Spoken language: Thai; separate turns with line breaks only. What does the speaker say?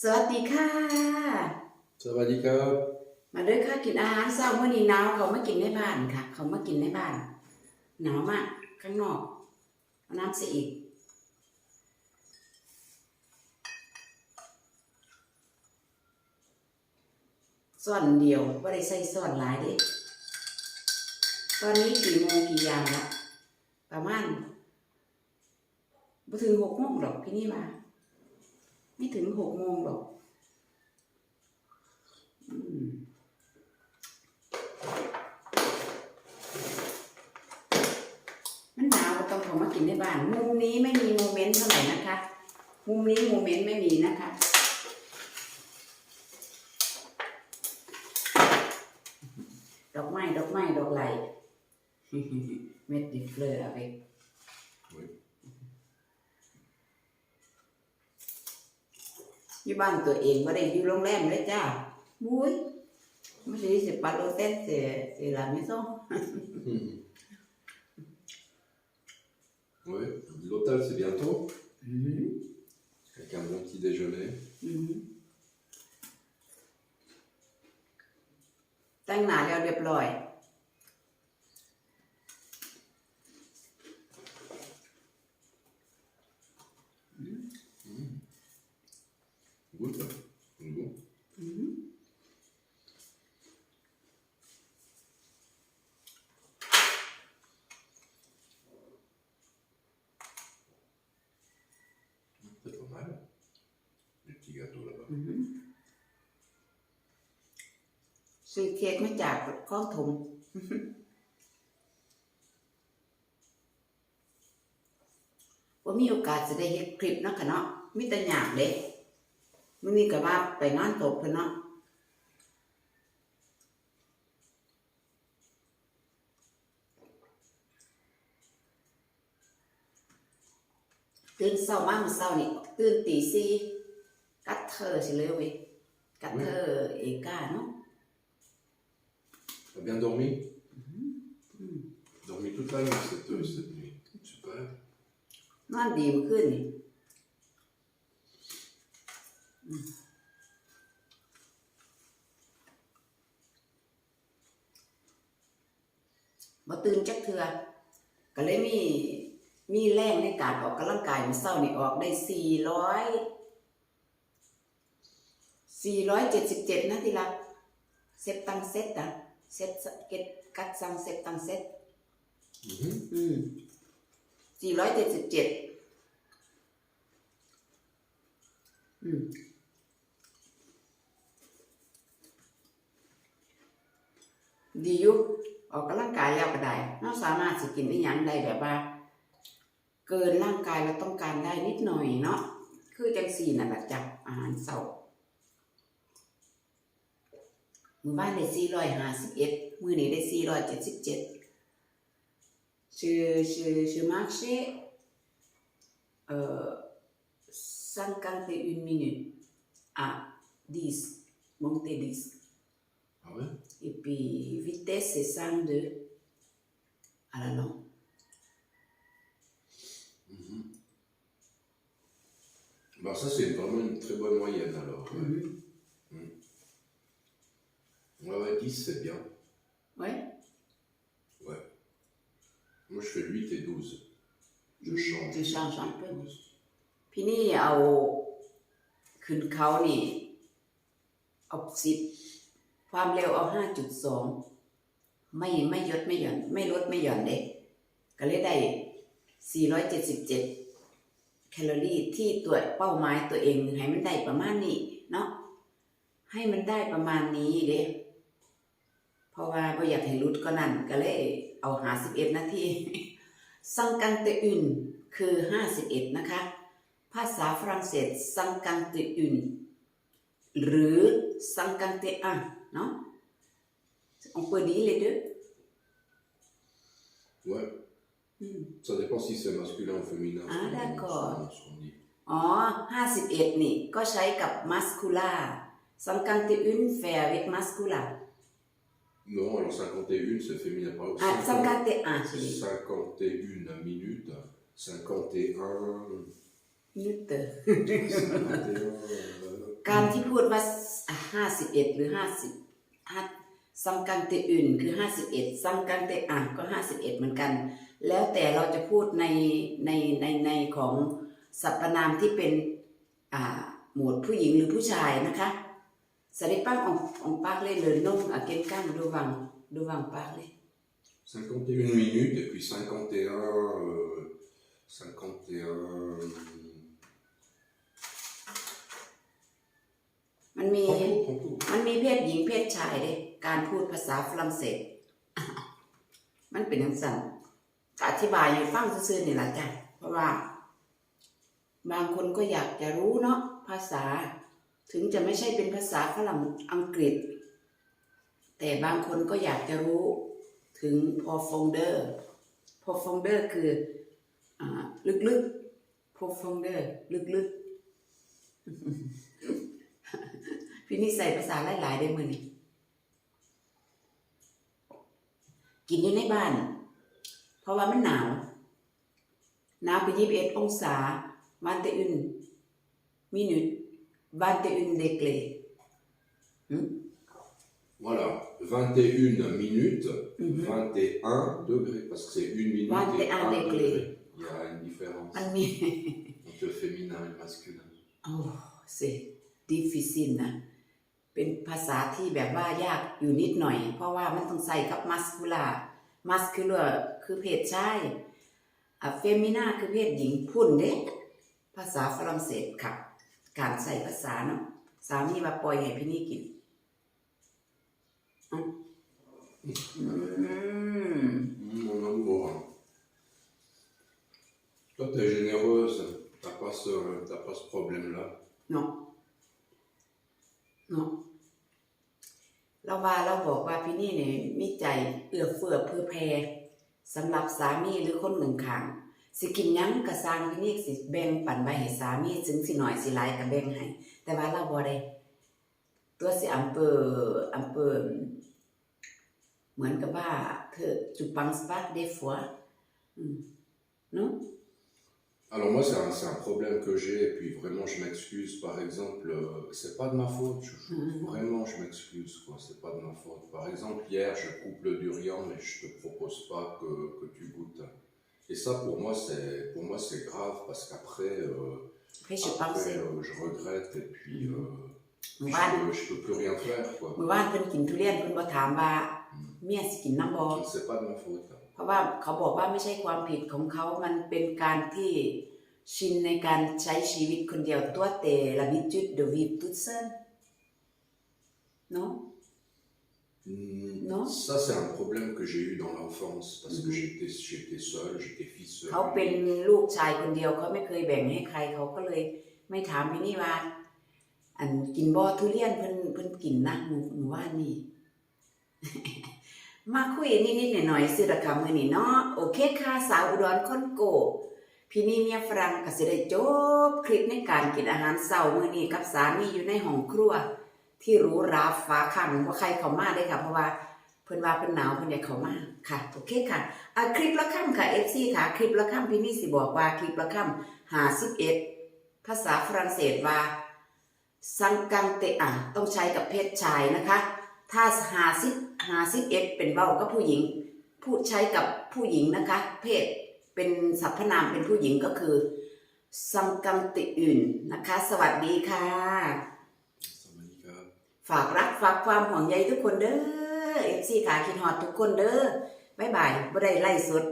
สวัสดีค่ะ
สวัสดีครับ
มาด้วยค่ะกินอาหารเช้ามื้อนี้หนาวเขามากินในบ้านค่ะ เขามากินในบ้านหนาวมากข้างนอกเอาน้ำสิอีกส่วนเดียวไม่ได้ใส่ส่วนหลายเด้ตอนนี้กี่โมงกี่ยามละประมาณบ่ถึงหกโมงหรอกพี่นี่มา ไม่ถึงหกโมงหรอกมันหนาวต้องเขามากินในบ้าน มุมนี้ไม่มีโมเมนต์เท่าไหร่นะคะ มุมนี้โมเมนต์ไม่มีนะคะดอกไม้ดอกไม้ดอกไหลเม็ดดิเฟลอร์ avec
Oui.
อยู่บ้านตัวเองไม่ได้อยู่โรงแรมเลยจ้ามุ้ยไม่ใช่สิปาโลเต้เสียเสียลาไม่ซ่อง
Oui, l'hôtel c'est bientôt,
อืม
avec un bon petit déjeuner.
อืมแต่งหน้าแล้วเรียบร้อย
Good, bon.
อืม
C'est pas mal. Les petits gâteaux là-bas.
อืมซื้อเค้กมาจากข้องถม ว่ามีโอกาสจะได้เห็นคลิปเนาะค่ะเนาะมิตรหยากเด็กมันนี่ก็ว่าไปนอนตกเพื่อนเนาะ ตื่นเช้ามามื้อเช้านี่ตื่นตีสี่กัดเธอสิเลยเว้ยกัดเธอเอกาเนาะ
T'as bien dormi
Mm.
Dormi toute la nuit cette, euh, cette nuit. Super.
นอนดีเมื่อคืนนี่อืมบ่ตื่นจักเทื่อก็เลยมี มีแรงในการออกกำลังกายมื้อเช้านี่ออกได้สี่ร้อยสี่ร้อยเจ็ดสิบเจ็ดนะที่รักเซตตังเซตอะเซตเก็ตกัดซังเซตตังเซต
Mhm.
อืมสี่ร้อยเจ็ดสิบเจ็ดอืมดีอยู่ออกกำลังกายแล้วก็ได้เราสามารถสิกินได้ยังได้แบบว่า เกินร่างกายเราต้องการได้นิดหน่อยเนาะคือจังสี่นั่นแหละจับอาหารเสาร์มือบ้านได้สี่ร้อยห้าสิบเอ็ดมือนี้ได้สี่ร้อยเจ็ดสิบเจ็ด je, je, je marchais euh, 51 minutes à 10, montée 10.
Ah ouais
Et puis vitesse c'est 102 à la longue.
Bah ça c'est vraiment une très bonne moyenne alors. Ouais,
Mhm.
ouais, ouais, 10 c'est bien.
Ouais.
Moi je fais 8 et 12. Je
Mhm.
change.
Tu changes un
8 et
peu.
12.
พี่นี่เอาขึ้นเขานี่เอาสิบความเร็วเอาห้าจุดสองไม่ไม่ยดไม่หย่อน ไม่ลดไม่หย่อนเด็กก็เลยได้สี่ร้อยเจ็ดสิบเจ็ด แคลอรี่ที่ตัวเป้าหมายตัวเองให้มันได้ประมาณนี้เนาะให้มันได้ประมาณนี้เด้เพราะว่าไ่อยากให้รุดก็นั่นก็เลยเอาหาสิบเอ็ดนาทีสังกันเตอื่นคือห้าสิบเอ็ดนะคะ ภาษาฝรั่งเศสสังกันเตอื่นหรือสังกันเตอันเนาะ on peut dire les deux
Ouais,
อื ม
ça dépend si c'est masculin ou féminin.
Ah,
ce qu'on-
d'accord.
ce qu'on- ce qu'on dit.
อ๋อห้าสิบเอ็ดนี่ ก็ใช้กับ mascula สังกันเตอื่น fait avec mascula
Non, alors 51 c'est féminin. Par exemple,
อะสังกัน
50
เตอันใช่ไหม
51 minutes, 51,
นึกเตอ
51, euh,
การที่พูดว่าห้าสิบเอ็ดหรือห้าสิบห้าซัมกังเตอื่นคือห้าสิบเอ็ดซัมกังเตอ่านก็ห้าสิบเอ็ดเหมือนกัน แล้วแต่เราจะพูดในในในในของสรรพนามที่เป็นอ่าหมวดผู้หญิงหรือผู้ชายนะคะสวัสดีป้าของของป้าเลยเลยนุ่งอาเกนก้างดูวังดูวังป้าเลย
51 minutes et puis 51. euh, 51.
มันมี
Prends tout, prends tout.
มันมีเพศหญิงเพศชายเด้การพูดภาษาฝรั่งเศส มันเป็นอย่างสั่นก็ อธิบายให้ฟังซื่อๆนี่แหละจ้ะเพราะว่า บางคนก็อยากจะรู้เนาะภาษา ถึงจะไม่ใช่เป็นภาษาฝรั่งอังกฤษ แต่บางคนก็อยากจะรู้ถึงพอฟงเดอร์พอฟงเดอร์คืออลึกๆพอฟงเดอร์ลึกๆพี่นี่ใส่ภาษาหลายๆได้มือนี่กินอยู่ในบ้าน เพราะว่ามันหนาว หนาวไปยี่สิบเอ็ดองศาวันเตอึนมินุตวันเตอึนเดเกลหืม
Voilà, 21 minutes,
Mhm.
21 degrés, parce que c'est une minute et
21
un
degrés.
degré. Il y a une différence
มันมี
entre féminin et masculin.
โอ้เซดิฟิซินนะเป็นภาษาที่แบบว่ายากอยู่นิดหน่อย เพราะว่ามันต้องใส่กับมัสคูลา มัสคูลาคือเพศชายอะเฟมินาคือเพศหญิงพุ่นเด้ภาษาฝรั่งเศสค่ะ การใส่ภาษาเนาะสามีมาปล่อยให้พี่นี่กินอืมอืม
Mon amour. Toi, t'es généreuse, t'as pas ce, t'as pas ce problème-là.
เนาะ เราว่าเราบอกว่าพี่นี่เนี่ยมีใจเอื้อเฟื้อเพื่อแพรสำหรับสามีหรือคนหนึ่งขางสิกินยังกระสร้างพี่นี่สิแบ่งปันไปให้สามีถึงสิหน่อยสิหลายก็แบ่งให้แต่ว่าเราบ่ได้ตัวสิอำเภออำเภอเหมือนกับว่าเธอจุปังสปักเดฟัวอืมเนาะ
Alors moi, c'est un, c'est un problème que j'ai, et puis vraiment, je m'excuse. Par exemple, euh, c'est pas de ma faute. je-
Mhm.
Vraiment, je m'excuse, quoi. C'est pas de ma faute. Par exemple, hier, je coupe le durian, mais je te propose pas que, que tu goûtes. Et ça, pour moi, c'est, pour moi, c'est grave, parce qu'après, euh,
เพื่อจุปังเส
après, euh, je regrette, et puis euh,
หมู่
je,
บ้าน
peux, je peux plus rien faire, quoi.
เมื่อวานเพิ่นกินทุเรียนเพิ่นบ่ถามว่าเมียสิกินน้ำบ่
C'est pas de ma faute.
เพราะว่าเขาบอกว่าไม่ใช่ความผิดของเขา มันเป็นการที่ชินในการใช้ชีวิตคนเดียวตัวเตละบิจุดเดวิบตุเซนเนาะ
Hmm,
Non.
Ça, c'est un problème que j'ai eu dans l'enfance, parce que
Mhm.
j'étais, j'étais seul, j'étais fils
เขาเป็น
unique.
ลูกชายคนเดียวเขาไม่เคยแบ่งให้ใครเขาก็เลยไม่ถามพี่นี่ว่า อันกินบ่ทุเรียนเพิ่นเพิ่นกินนะหมู่หมู่ว่านนี่ มาคุยนิดๆหน่อยๆสิละค่ะมื้อนี้เนาะโอเคค่ะสาวอุดรคนโก พี่นี่เมียฝรั่งก็สิได้จบคลิปในการกินอาหารเช้ามื้อนี้กับสามีอยู่ในห้องครัว ที่รูหราฟ้าคันว่าใครเขามาได้ค่ะ เพราะว่าเพิ่นว่าเพิ่นหนาวเพิ่นอยากเขามาค่ะโอเคค่ะอะคลิปละค่ำค่ะ FC ค่ะคลิปละค่ำพี่นี่สิบอกว่าคลิปละค่ำ51ภาษาฝรั่งเศสว่าซังกังเตอะต้องใช้กับเพศชายนะคะ ถ้า50 51เป็นเว้ากับผู้หญิง พูดใช้กับผู้หญิงนะคะ เพศเป็นสรรพนามเป็นผู้หญิงก็คือซังกังติอื่นนะคะ สวัสดีค่ะ
Samanika.
ฝากรักฝากความห่วงใยทุกคนเด้อเอฟซีขาคิดฮอดทุกคนเด้อบ๊ายบายบ่ได้ไล่สด